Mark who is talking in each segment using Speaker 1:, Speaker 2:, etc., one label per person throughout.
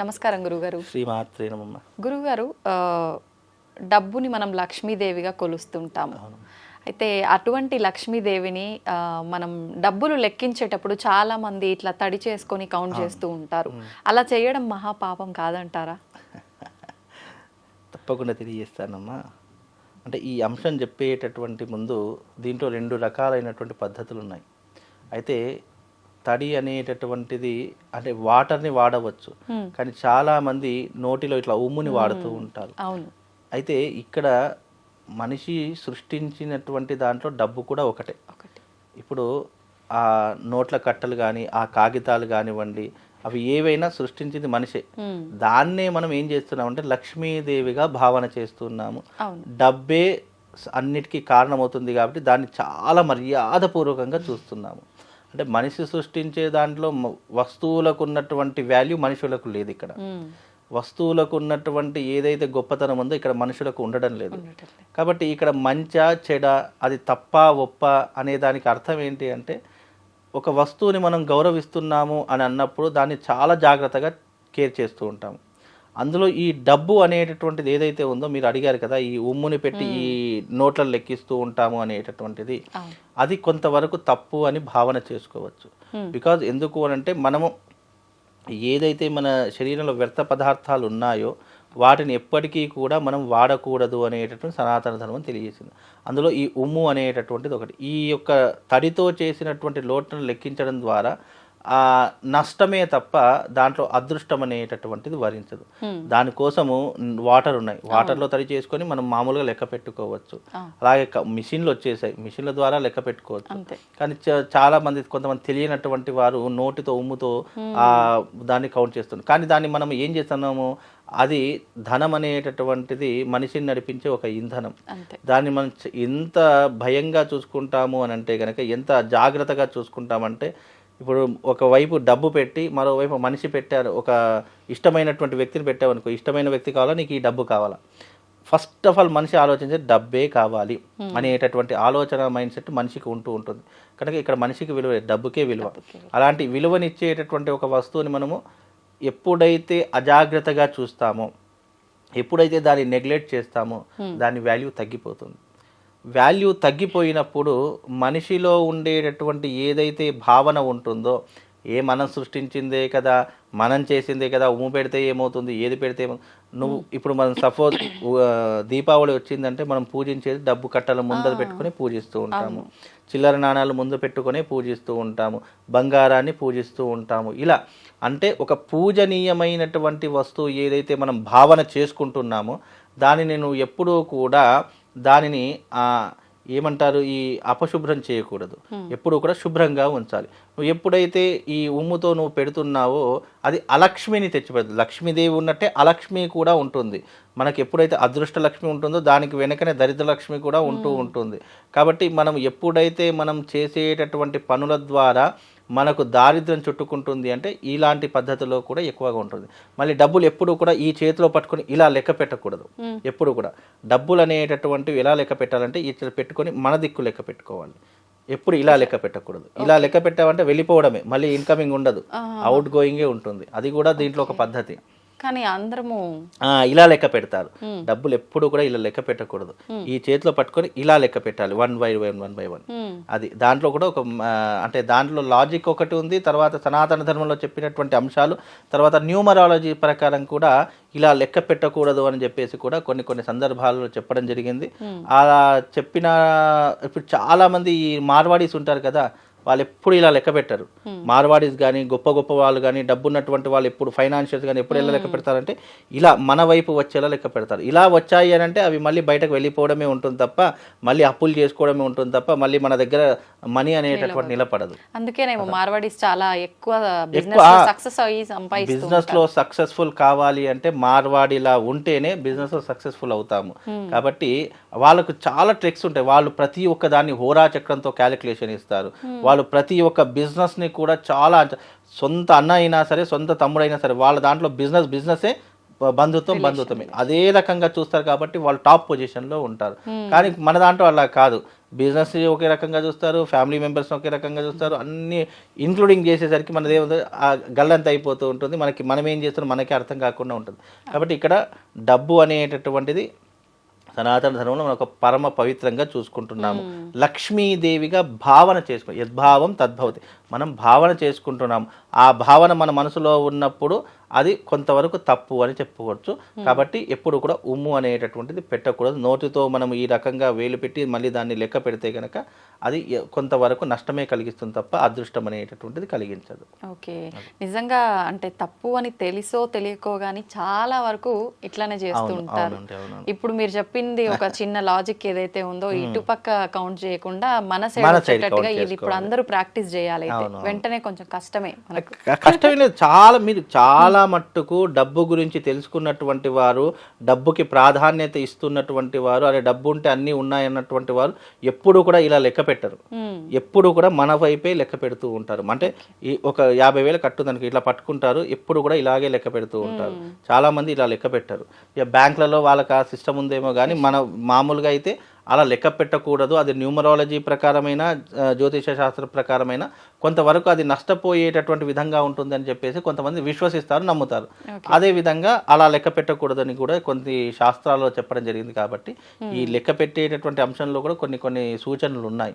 Speaker 1: నమస్కారం గురుగారు.
Speaker 2: శ్రీమాత్రే
Speaker 1: గురుగారు డబ్బుని మనం లక్ష్మీదేవిగా కొలుస్తుంటాము. అయితే అటువంటి లక్ష్మీదేవిని మనం డబ్బులు లెక్కించేటప్పుడు చాలా మంది ఇట్లా తడి చేసుకొని కౌంట్ చేస్తూ ఉంటారు. అలా చేయడం మహాపాపం కాదంటారా?
Speaker 2: తప్పకుండా తెలియజేస్తానమ్మా. అంటే ఈ అంశం చెప్పేటటువంటి ముందు దీంట్లో రెండు రకాలైనటువంటి పద్ధతులు ఉన్నాయి అయితే తడి అనేటటువంటిది అంటే వాటర్ని వాడవచ్చు. కానీ చాలా మంది నోటిలో ఇట్లా ఉమ్ముని వాడుతూ ఉంటారు. అయితే ఇక్కడ మనిషి సృష్టించినటువంటి దాంట్లో డబ్బు కూడా ఒకటే. ఇప్పుడు ఆ నోట్ల కట్టలు కానీ ఆ కాగితాలు కానివ్వండి అవి ఏవైనా సృష్టించింది మనిషే. దాన్నే మనం ఏం చేస్తున్నాం అంటే లక్ష్మీదేవిగా భావన చేస్తున్నాము. డబ్బే అన్నిటికీ కారణమవుతుంది కాబట్టి దాన్ని చాలా మర్యాదపూర్వకంగా చూస్తున్నాము. అంటే మనిషి సృష్టించే దాంట్లో వస్తువులకు ఉన్నటువంటి వాల్యూ మనుషులకు లేదు ఇక్కడ. వస్తువులకు ఉన్నటువంటి ఏదైతే గొప్పతనం ఉందో ఇక్కడ మనుషులకు ఉండడం లేదు. కాబట్టి ఇక్కడ మంచ చెడ అది తప్ప ఒప్ప అనే దానికి అర్థం ఏంటి అంటే ఒక వస్తువుని మనం గౌరవిస్తున్నాము అని అన్నప్పుడు దాన్ని చాలా జాగ్రత్తగా కేర్ చేస్తూ ఉంటాము. అందులో ఈ డబ్బు అనేటటువంటిది ఏదైతే ఉందో మీరు అడిగారు కదా ఈ ఉమ్ముని పెట్టి ఈ నోట్లను లెక్కిస్తూ ఉంటాము అనేటటువంటిది అది కొంతవరకు తప్పు అని భావన చేసుకోవచ్చు. బికాజ్ ఎందుకు అని అంటే మనము ఏదైతే మన శరీరంలో వ్యర్థ పదార్థాలు ఉన్నాయో వాటిని ఎప్పటికీ కూడా మనం వాడకూడదు అనేటటువంటి సనాతన ధర్మం తెలియజేసింది. అందులో ఈ ఉమ్ము అనేటటువంటిది ఒకటి. ఈ యొక్క తడితో చేసినటువంటి లోటును లెక్కించడం ద్వారా ఆ నష్టమే తప్ప దాంట్లో అదృష్టం అనేటటువంటిది వరించదు. దానికోసము వాటర్ ఉన్నాయి. వాటర్లో తడి చేసుకొని మనం మామూలుగా లెక్క పెట్టుకోవచ్చు. అలాగే మిషన్లు వచ్చేసాయి. మిషన్ల ద్వారా లెక్క పెట్టుకోవచ్చు. కానీ చాలా మంది కొంతమంది తెలియనటువంటి వారు నోటితో ఉమ్ముతో ఆ దాన్ని కౌంట్ చేస్తున్నారు. కానీ దాన్ని మనం ఏం చేస్తున్నాము? అది ధనం అనేటటువంటిది మనిషిని నడిపించే ఒక ఇంధనం. దాన్ని మనం ఎంత భయంగా చూసుకుంటాము అని అంటే కనుక ఎంత జాగ్రత్తగా చూసుకుంటామంటే ఇప్పుడు ఒకవైపు డబ్బు పెట్టి మరోవైపు మనిషి పెట్టారు ఒక ఇష్టమైనటువంటి వ్యక్తిని పెట్టావనుకో ఇష్టమైన వ్యక్తి కావాలా నీకు ఈ డబ్బు కావాలా? ఫస్ట్ ఆఫ్ ఆల్ మనిషి ఆలోచించే డబ్బే కావాలి అనేటటువంటి ఆలోచన మైండ్ సెట్ మనిషికి ఉంటూ ఉంటుంది. కనుక ఇక్కడ మనిషికి విలువ డబ్బుకే విలువ. అలాంటి విలువనిచ్చేటటువంటి ఒక వస్తువుని మనము ఎప్పుడైతే అజాగ్రత్తగా చూస్తామో ఎప్పుడైతే దాన్ని నెగ్లెక్ట్ చేస్తామో దాని వాల్యూ తగ్గిపోతుంది. వాల్యూ తగ్గిపోయినప్పుడు మనిషిలో ఉండేటటువంటి ఏదైతే భావన ఉంటుందో ఏ మనం సృష్టించిందే కదా మనం చేసిందే కదా ఉమ్ము పెడితే ఏమవుతుంది ఏది పెడితే నువ్వు ఇప్పుడు మనం సపోజ్ దీపావళి వచ్చిందంటే మనం పూజించేది డబ్బు కట్టల ముందర పెట్టుకొని పూజిస్తూ ఉంటాము. చిల్లర నాణాలు ముందు పెట్టుకొని పూజిస్తూ ఉంటాము. బంగారాన్ని పూజిస్తూ ఉంటాము. ఇలా అంటే ఒక పూజనీయమైనటువంటి వస్తువు ఏదైతే మనం భావన చేసుకుంటున్నామో దానిని నువ్వు ఎప్పుడూ కూడా దానిని ఆ ఏమంటారు ఈ అపశుభ్రం చేయకూడదు. ఎప్పుడూ కూడా శుభ్రంగా ఉంచాలి. నువ్వు ఎప్పుడైతే ఈ ఉమ్ముతో నువ్వు పెడుతున్నావో అది అలక్ష్మిని తెచ్చిపెడుతుంది. లక్ష్మీదేవి ఉన్నట్టే అలక్ష్మి కూడా ఉంటుంది. మనకి ఎప్పుడైతే అదృష్ట లక్ష్మి ఉంటుందో దానికి వెనకనే దరిద్ర లక్ష్మి కూడా ఉంటూ ఉంటుంది. కాబట్టి మనం ఎప్పుడైతే మనం చేసేటటువంటి పనుల ద్వారా మనకు దారిద్ర్యం చుట్టుకుంటుంది అంటే ఇలాంటి పద్ధతిలో కూడా ఎక్కువగా ఉంటుంది. మళ్ళీ డబ్బులు ఎప్పుడు కూడా ఈ చేతిలో పట్టుకొని ఇలా లెక్క పెట్టకూడదు. ఎప్పుడు కూడా. డబ్బులు అనేటటువంటివి ఎలా లెక్క పెట్టాలంటే ఇట్లా పెట్టుకొని మన దిక్కు లెక్క పెట్టుకోవాలి. ఎప్పుడు ఇలా లెక్క పెట్టకూడదు. ఇలా లెక్క పెట్టామంటే వెళ్ళిపోవడమే. మళ్ళీ ఇన్కమింగ్ ఉండదు. అవుట్ గోయింగే ఉంటుంది. అది కూడా దీంట్లో ఒక పద్ధతి.
Speaker 1: కానీ అందరము
Speaker 2: ఇలా లెక్క పెడతారు. డబ్బులు ఎప్పుడు కూడా ఇలా లెక్క పెట్టకూడదు. ఈ చేతిలో పట్టుకొని ఇలా లెక్క పెట్టాలి. One by one one by one. అది దాంట్లో కూడా ఒక అంటే దాంట్లో లాజిక్ ఒకటి ఉంది తర్వాత సనాతన ధర్మంలో చెప్పినటువంటి అంశాలు తర్వాత న్యూమరాలజీ ప్రకారం కూడా ఇలా లెక్క పెట్టకూడదు అని చెప్పేసి కూడా కొన్ని కొన్ని సందర్భాల్లో చెప్పడం జరిగింది. అలా చెప్పిన ఇప్పుడు చాలా మంది ఈ మార్వాడీస్ ఉంటారు కదా వాళ్ళు ఎప్పుడు ఇలా లెక్క పెట్టరు. మార్వాడీస్ కానీ గొప్ప గొప్ప వాళ్ళు కానీ డబ్బు ఉన్నటువంటి వాళ్ళు ఎప్పుడు ఫైనాన్షియల్స్ కానీ ఎప్పుడు ఎలా లెక్క పెడతారంటే ఇలా మన వైపు వచ్చేలా లెక్క పెడతారు. ఇలా వచ్చాయి అని అంటే అవి మళ్ళీ బయటకు వెళ్ళిపోవడమే ఉంటుంది తప్ప మళ్ళీ అప్పులు చేసుకోవడమే ఉంటుంది తప్ప మళ్ళీ మన దగ్గర మనీ అనేటటువంటి నిలబడదు.
Speaker 1: అందుకేనేమో మార్వాడీస్ చాలా ఎక్కువ సక్సెస్
Speaker 2: బిజినెస్లో సక్సెస్ఫుల్ కావాలి అంటే మార్వాడిలా ఉంటేనే బిజినెస్లో సక్సెస్ఫుల్ అవుతాము. కాబట్టి వాళ్ళకు చాలా ట్రిక్స్ ఉంటాయి. వాళ్ళు ప్రతి ఒక్క దాన్ని హోరా చక్రంతో క్యాలిక్యులేషన్ ఇస్తారు. వాళ్ళు ప్రతి ఒక్క బిజినెస్ని కూడా చాలా సొంత అన్న అయినా సరే సొంత తమ్ముడైనా సరే వాళ్ళ దాంట్లో బిజినెస్ బిజినెసే బంధుత్వం బంధుత్వమే. అదే రకంగా చూస్తారు కాబట్టి వాళ్ళు టాప్ పొజిషన్లో ఉంటారు కానీ మన దాంట్లో అలా కాదు. బిజినెస్ ఒకే రకంగా చూస్తారు ఫ్యామిలీ మెంబర్స్ ఒకే రకంగా చూస్తారు అన్ని ఇంక్లూడింగ్ చేసేసరికి మనది గల్లంత అయిపోతూ ఉంటుంది. మనకి మనం ఏం చేస్తున్నాం మనకి అర్థం కాకుండా ఉంటుంది. కాబట్టి ఇక్కడ డబ్బు అనేటటువంటిది సనాతన ధర్మంలో మనం ఒక పరమ పవిత్రంగా చూసుకుంటున్నాము. లక్ష్మీదేవిగా భావన చేసుకో యద్భావం తద్భవతి. మనం భావన చేసుకుంటున్నాం ఆ భావన మన మనసులో ఉన్నప్పుడు అది కొంతవరకు తప్పు అని చెప్పుకోవచ్చు. కాబట్టి ఎప్పుడు కూడా ఉమ్ము అనేటటువంటిది పెట్టకూడదు. నోటితో మనం ఈ రకంగా వేలు పెట్టి మళ్ళీ దాన్ని లెక్క పెడితే కనుక అది కొంతవరకు నష్టమే కలిగిస్తుంది తప్ప అదృష్టం అనేటటువంటిది కలిగించదు.
Speaker 1: ఓకే. నిజంగా అంటే తప్పు అని తెలిసో తెలియకో గానీ చాలా వరకు ఇట్లానే చేస్తూ ఉంటారు. ఇప్పుడు మీరు చెప్పింది ఒక చిన్న లాజిక్ ఏదైతే ఉందో ఇటుపక్క కౌంట్ చేయకుండా మన సైడ్ ఇది ఇప్పుడు అందరూ ప్రాక్టీస్ చేయాలి. వెంటనే కొంచెం కష్టమే
Speaker 2: కష్టమే లేదు. చాలా మీరు చాలా మట్టుకు డబ్బు గురించి తెలుసుకున్నటువంటి వారు డబ్బుకి ప్రాధాన్యత ఇస్తున్నటువంటి వారు అరే డబ్బు ఉంటే అన్నీ ఉన్నాయన్నటువంటి వారు ఎప్పుడు కూడా ఇలా లెక్క పెట్టరు.
Speaker 1: మ్మ్.
Speaker 2: ఎప్పుడు కూడా మన వైపే లెక్క పెడుతూ ఉంటారు. అంటే ఈ ఒక యాభై వేలు కట్టుందనుకో ఇట్లా పట్టుకుంటారు ఎప్పుడు కూడా ఇలాగే లెక్క పెడుతూ ఉంటారు. చాలా మంది ఇలా లెక్క పెట్టరు. ఇక బ్యాంకులలో వాళ్ళకి ఆ సిస్టమ్ ఉందేమో కానీ మన మామూలుగా అయితే అలా లెక్క పెట్టకూడదు. అది న్యూమరాలజీ ప్రకారమైన జ్యోతిష శాస్త్ర ప్రకారమైన కొంతవరకు అది నష్టపోయేటటువంటి విధంగా ఉంటుందని చెప్పేసి కొంతమంది విశ్వసిస్తారు నమ్ముతారు. అదే విధంగా అలా లెక్క పెట్టకూడదని కూడా కొన్ని శాస్త్రాల్లో చెప్పడం జరిగింది కాబట్టి ఈ లెక్క పెట్టేటటువంటి అంశంలో కూడా కొన్ని కొన్ని సూచనలు ఉన్నాయి.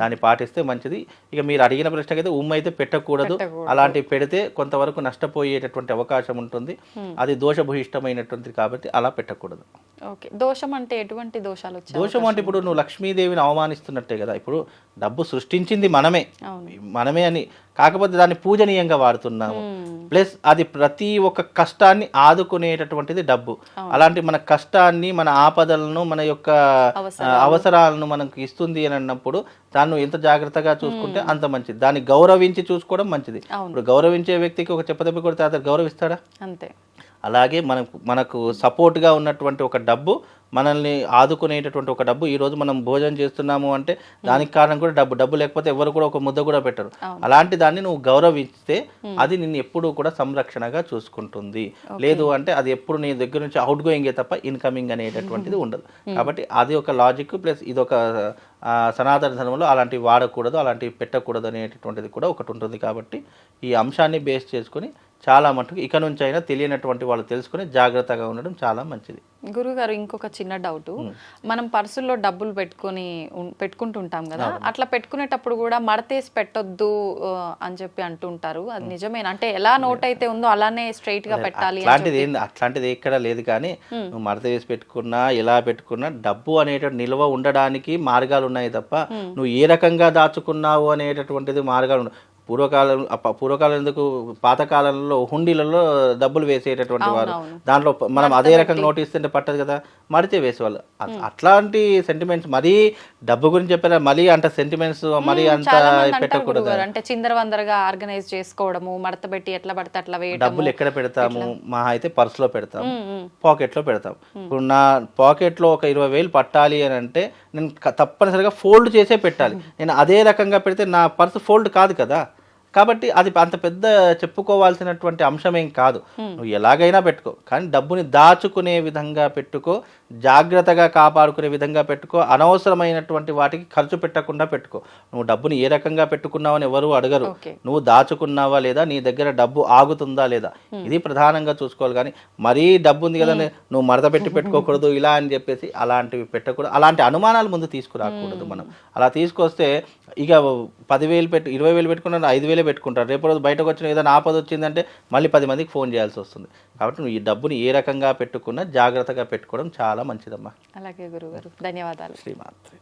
Speaker 2: దాన్ని పాటిస్తే మంచిది. ఇక మీరు అడిగిన ప్రశ్నకైతే ఉమ్మ అయితే పెట్టకూడదు. అలాంటివి పెడితే కొంతవరకు నష్టపోయేటటువంటి అవకాశం ఉంటుంది. అది దోషభూయిష్టమైనటువంటిది కాబట్టి అలా పెట్టకూడదు.
Speaker 1: ఓకే. దోషం అంటే ఎటువంటి దోషాలు
Speaker 2: దోషం అంటే ఇప్పుడు నువ్వు లక్ష్మీదేవిని అవమానిస్తున్నట్టే కదా. ఇప్పుడు డబ్బు సృష్టించింది మనమే.
Speaker 1: అవును.
Speaker 2: మనమే అని కాకపోతే దాన్ని పూజనీయంగా వాడుతున్నాము. ప్లస్ అది ప్రతి ఒక్క కష్టాన్ని ఆదుకునేటటువంటిది డబ్బు. అలాంటి మన కష్టాన్ని మన ఆపదలను మన యొక్క అవసరాలను. మనకు ఇస్తుంది అని అన్నప్పుడు దాన్ని ఎంత జాగ్రత్తగా చూసుకుంటే అంత మంచిది. దాన్ని గౌరవించి చూసుకోవడం మంచిది. ఇప్పుడు గౌరవించే వ్యక్తికి ఒక చెప్పదెబ్బ కొడితే అతను గౌరవిస్తాడా?
Speaker 1: అంతే.
Speaker 2: అలాగే మనకు మనకు సపోర్ట్గా ఉన్నటువంటి ఒక డబ్బు మనల్ని ఆదుకునేటటువంటి ఒక డబ్బు ఈ రోజు మనం భోజనం చేస్తున్నాము అంటే దానికి కారణం కూడా డబ్బు. డబ్బు లేకపోతే ఎవరు కూడా ఒక ముద్ద కూడా పెట్టరు. అలాంటి దాన్ని నువ్వు గౌరవిస్తే అది నిన్ను ఎప్పుడూ కూడా సంరక్షణగా చూసుకుంటుంది. లేదు అంటే అది ఎప్పుడు నీ దగ్గర నుంచి అవుట్ గోయింగే తప్ప ఇన్కమింగ్ అనేటటువంటిది ఉండదు. కాబట్టి అది ఒక లాజిక్ ప్లస్ ఇది ఒక సనాతన ధర్మంలో అలాంటివి వాడకూడదు అలాంటివి పెట్టకూడదు అనేటటువంటిది కూడా ఒకటి ఉంటుంది. కాబట్టి ఈ అంశాన్ని బేస్ చేసుకొని చాలా మటుకు ఇక నుంచి అయినా తెలియనటువంటి వాళ్ళు తెలుసుకొని జాగ్రత్తగా ఉండడం చాలా మంచిది.
Speaker 1: గురుగారు ఇంకొక చిన్న డౌట్. మనం పర్సుల్లో డబ్బులు పెట్టుకొని పెట్టుకుంటుంటాం కదా. అట్లా పెట్టుకునేటప్పుడు కూడా మడతేసి పెట్టొద్దు అని చెప్పి అంటుంటారు. అది నిజమేనా? అంటే ఎలా నోట్ అయితే ఉందో అలానే స్ట్రైట్గా పెట్టాలి
Speaker 2: అట్లాంటిది ఏంది అట్లాంటిది ఎక్కడ లేదు కానీ నువ్వు మడత వేసి పెట్టుకున్నా ఎలా పెట్టుకున్నా డబ్బు అనేటువంటి నిల్వ ఉండడానికి మార్గాలు ఉన్నాయి తప్ప నువ్వు ఏ రకంగా దాచుకున్నావు అనేటటువంటిది మార్గాలు పూర్వకాలం పూర్వకాలం ఎందుకు? పాతకాలంలో హుండీలలో డబ్బులు వేసేటటువంటి వారు. దాంట్లో మనం అదే రకంగా నోటీస్ ఇస్తుంటే పట్టదు కదా? మడితే వేసేవాళ్ళు. అట్- అట్లాంటి సెంటిమెంట్స్ మరీ డబ్బు గురించి చెప్పారా మరీ అంత సెంటిమెంట్స్ మరీ అంత పెట్టకూడదు
Speaker 1: అంటే చిందర వందరగా ఆర్గనైజ్ చేసుకోవడము మడత పెట్టి ఎట్లా పడితే అట్లా వేయడం
Speaker 2: డబ్బులు ఎక్కడ పెడతాము? మా అయితే పర్సులో పెడతాము. పాకెట్లో పెడతాం. ఇప్పుడు నా పాకెట్లో ఒక ఇరవై వేలు పట్టాలి అని అంటే నేను తప్పనిసరిగా ఫోల్డ్ చేసే పెట్టాలి. నేను అదే రకంగా పెడితే నా పర్సు ఫోల్డ్ కాదు కదా? కాబట్టి అది అంత పెద్ద చెప్పుకోవాల్సినటువంటి అంశం ఏం కాదు నువ్వు ఎలాగైనా పెట్టుకో. కానీ డబ్బుని దాచుకునే విధంగా పెట్టుకో జాగ్రత్తగా కాపాడుకునే విధంగా పెట్టుకో అనవసరమైనటువంటి వాటికి ఖర్చు పెట్టకుండా పెట్టుకో. నువ్వు డబ్బుని ఏ రకంగా పెట్టుకున్నావని ఎవరు అడగరు. నువ్వు దాచుకున్నావా లేదా నీ దగ్గర డబ్బు ఆగుతుందా లేదా? ఇది ప్రధానంగా చూసుకోవాలి. కానీ మరీ డబ్బు ఉంది కదా నువ్వు మడత పెట్టి పెట్టుకోకూడదు ఇలా అని చెప్పేసి అలాంటివి పెట్టకూడదు. అలాంటి అనుమానాలు ముందు తీసుకురాకూడదు మనం. అలా తీసుకొస్తే ఇక పదివేలు పెట్టు ఇరవై వేలు పెట్టుకున్నారు ఐదు వేలే పెట్టుకుంటారు. రేపు రోజు బయటకు వచ్చిన ఏదైనా ఆపద వచ్చిందంటే మళ్ళీ పది మందికి ఫోన్ చేయాల్సి వస్తుంది. కాబట్టి నువ్వు ఈ డబ్బుని ఏ రకంగా పెట్టుకున్నా జాగ్రత్తగా పెట్టుకోవడం చాలా మంచిదమ్మా.
Speaker 1: అలాగే గురుగారు. ధన్యవాదాలు.
Speaker 2: శ్రీమాత్రి.